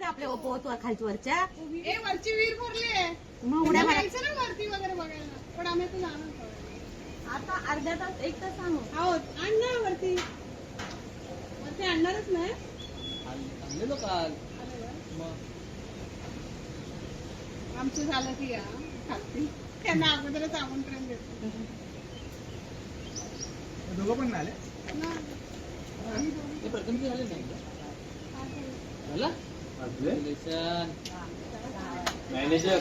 ते आपल्या पोहतो खालच्या वरच्या ए वरची विहीर भरली आहे. मग उड्या मारा. जायचं ना वरती वगैरे बघायला. पण आम्ही जाणार नाही. आता अर्ध्या तास एक तास सांगू आहोत आण ना वरती. वरती आणणारच नाही. आणलेलो काल. मग. आमचं झालं की या. खालती त्यांना अगोदरच आमंत्रण देतो. दोघं पण नाही आले? ना. प्रथम की झाले नाही का? झालं. मॅनेजर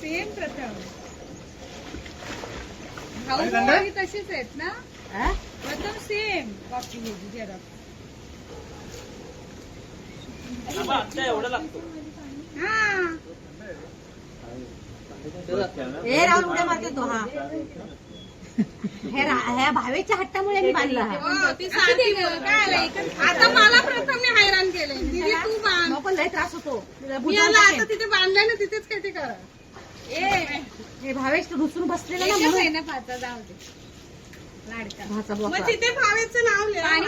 सेम प्रथम. भाऊ तशीच आहेत ना? हा? प्रथम सेम घ्यायची जरा. आता एवढा लागतो. हा. हे. राहुल उड्या मारते तो हा. ह्या भावेच्या हट्टामुळे मी बांधला हा. ती आता मला प्रथमने हैराण केलंय. दीदी तू बांध. पण लय त्रास होतो. मी याला आता. तिथे बांधलंय ना तिथेच काय ते करा. ए हे भावेश रुसून बसलेला ना म्हणून. ना पाचा जाऊ दे. मग. तिथे भावेचं नाव पाणी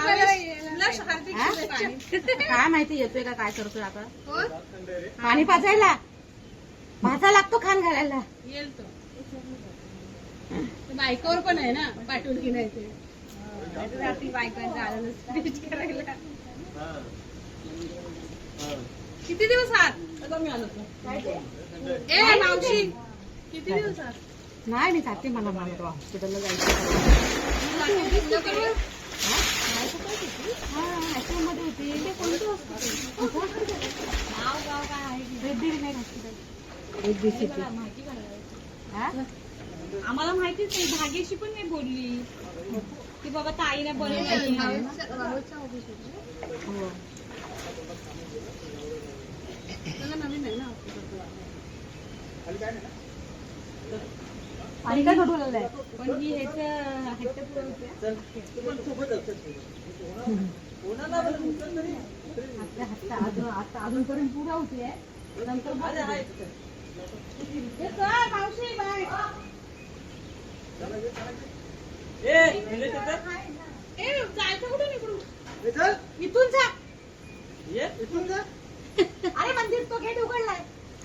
हा? काय माहिती येतोय का काय करतोय आता? हो? पाणी पाजायला. भाजा लागतो खान घालायला. येईल तो ते. बायकोवर पण आहे ना पाठवून की नाही ते रात्री बायकांचं करायला. किती दिवस आहात? ए मावशी किती दिवस आहात? नाही मी जाते मला मला हॉस्पिटलला जायचं हा आश्रममध्ये होती. ते कोणतं हॉस्पिटल नाव गाव काय आहे? रेड्डी नाही हॉस्पिटल रेड्डी सिटी हा? आम्हाला माहितीच नाही भाग्यशी पण नाही बोलली. की बाबा ताईने ना आणि काय घडवलेलं आहे? पण ही ह्याचं हट्ट पुरवते आपल्या हातचा अजून आता अजूनपर्यंत पुरा होती नंतर बघ. हे कर, मावशी बाय ए जायचं कुठे इकडून? इथून जा. इथून जा. अरे मंदिर तो गेट उघडलाय.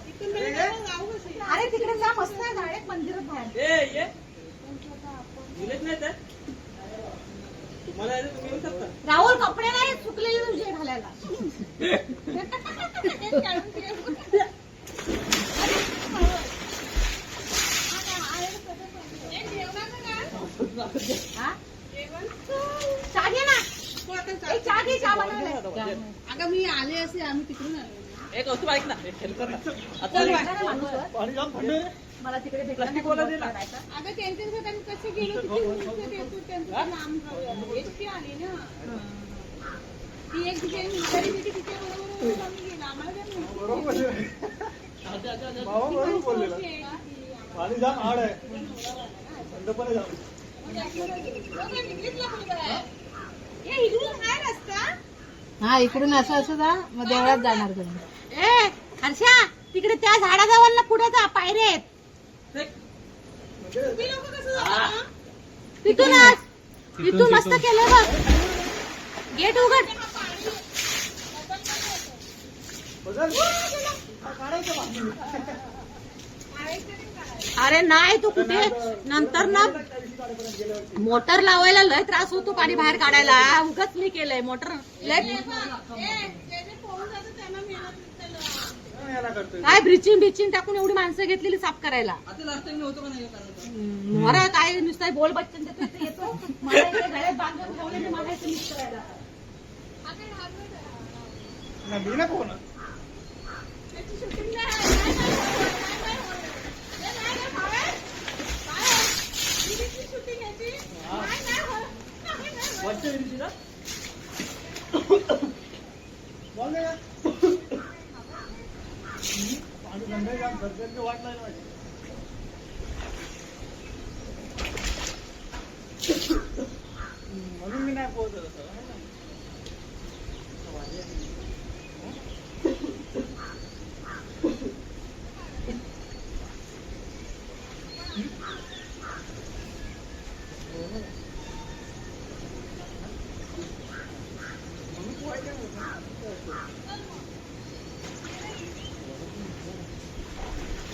इथून गेलं तर जाऊ कशी अरे तिकडे जा मस्त आहे डायरेक्ट मंदिरात बाहेर. तुम्हाला तुम्ही येऊ शकता. राहुल कपडे नाही सुकलेले तुझे घालायला. हा? चहा घे ना ए, चहा घे चहा अगं मी आले असे आम्ही तिकडून आलो एक वस्तू ऐक ना कर ना आता ना मला तिकडे भेटला प्लास्टिक वाला अगं त्यांच्यासोबत आम्ही कसे गेलो लांब आली ना ती एक होती तिच्या बरोबर आम्ही गेलो आम्हाला काय माहिती? आहे. ती आहे थंड पण आहे जाम ए, इकडून आहे रस्ता हा इकडून असं असं जा मग देवळात जाणार तुम्ही ए हर्षा तिकडे त्या झाडाजवळ ना पुढे जा पायरे आहेत? तिथूनच तिथून मस्त केलं बघ. गेट उघड. हा. अरे नाही तू कुठे? नंतर ना मोटर लावायला लय त्रास होतो पाणी बाहेर काढायला. उगाच मी केलंय मोटर. लय काय ब्लिचिंग बिचिंग टाकून एवढी माणसं घेतलेली साफ करायला? आता लास्ट टाइम होतो का नाही कारण मोरा काय नुसतं बोल बच्चन येतो. मी ना shooting नाही आहे. नाही, नाही, नाही, नाही, नाही. ए, नाही, नाही, भावे. काय आहे? दीदीची shooting आहे ती. नाही, नाही, होत. नाही, नाही, होत. वरच्या दिवशी ना बोल ना पाणी थंड आहे जाम घरच्यांची वाट नाही माझी म्हणून मी नाही पोहोचत असं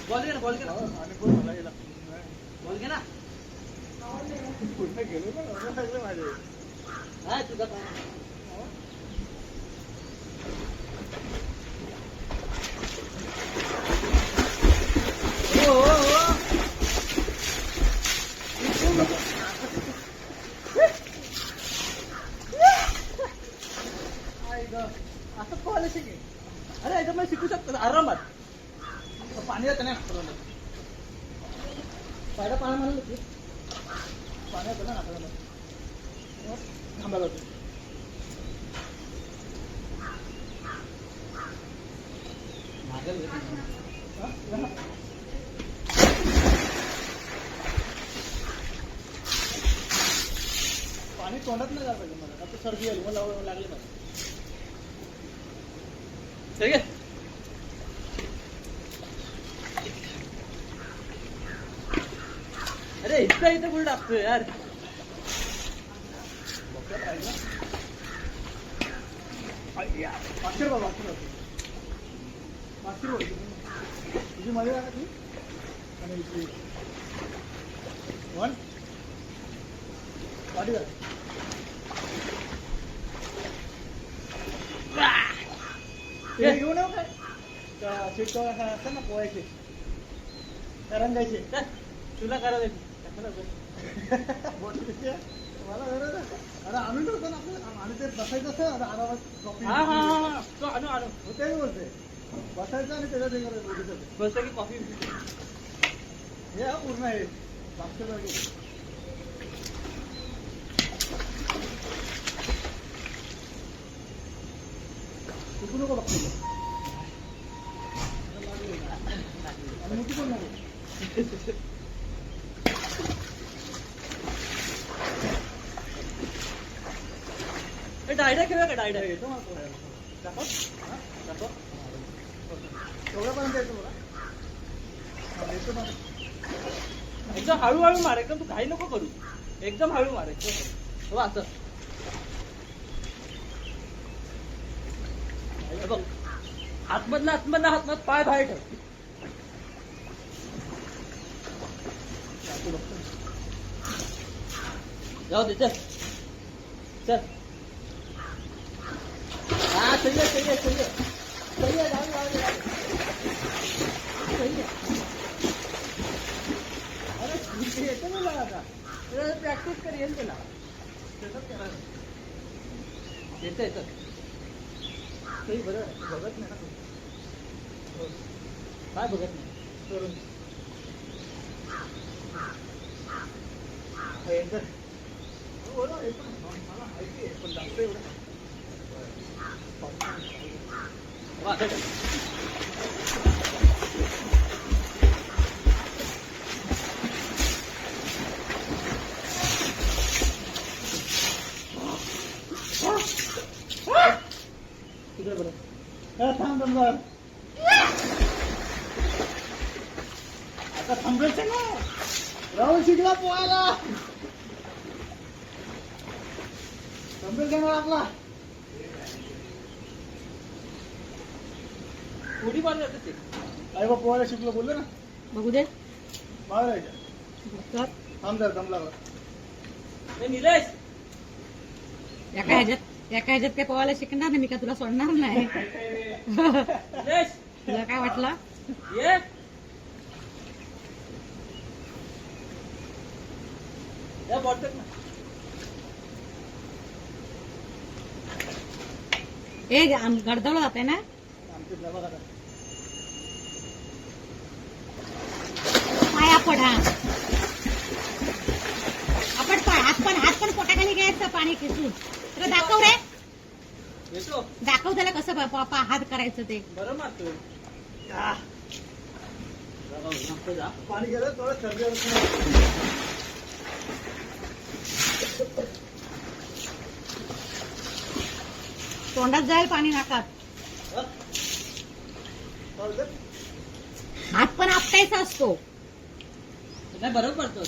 बॉल घे ना आणि कोण मला गेला बॉल घे ना कुठे गेलो ना एवढं सगळे माझे हा तुझा काय हो हो हो आई गं. असं पोहायला शिके अरे याच्यात मला शिकू शकतो ना, आरामात पाणी जातं नाही नाकाला. म्हणाल की पाणी होतं ना. थांबायला होतं. घे. हा? या ना. पाणी तोंडात नाही जायला पाहिजे मला आता सर्दी येईल मला लागले मला ठीक आहे अरे इथं इथं कुठे टाकतोय यार बघतात आहे ना. आई या. मागशील बा, मागशील बा. मागशील बा. तुझी मध्ये आहे का ती? आणि इथली. वन. पाठी जा. ते घेऊन येऊ काय हा असतं ना पोहायचे चल, तुला करा बसायचं आणि त्याच्यात हे करायचं बसलं की कॉफी हे पूर्ण आहे मागच्या चुकू नको बघतो आणि मोठी पण नको डायडा खेळूया का डायडा येतो मला येतो मला येतो ना एकदम हळूहळू मार एकदम तू घाई नको करू. एकदम हळू मार एकदम हो असं बघ. आतमधला आतमधला हातमध पाय बाहेर ठेव. जाऊ दे चल. चल. सही आहे सही आहे सही आहे सही आहे सही आहे अरे ठीक येतं ना मला आता प्रॅक्टिस कर येईल तुला येतं येतं सही बरं बघत नाही ना तू. काय बघत नाही करून हो पण मला माहिती आहे, पण जास्त एवढं आता थांबायचं ना राहुल शिकला पोहायला थांबेल का आपला उडी ते. बा पोहायला शिकलो बोललो ना. बघू दे. बाहेर यायच्या तर थांब जरा दमला बा. ए, निलेश. एका ह्याच्यात एका ह्याच्यात काय पोहायला शिकणार नाही मी का तुला सोडणार नाही? निलेश. तुला काय वाटलं? ये. या बॉटल ना. ए आम- गडदवलं जाते ना. पाया पड. आपण पाय हात पण हात पण पोटाखाली घ्यायचं पाणी खेचून तुला दाखव रे. दाखव त्याला कसं पा- पा- पा- हात करायचं ते. बरं मारतोय आ, जा भाऊ, नको जा. पाणी गेलं थोडं सर्दी होती. तोंडात जाईल पाणी नाकात? हात पण आपटायचा असतो. बरोबर पडतो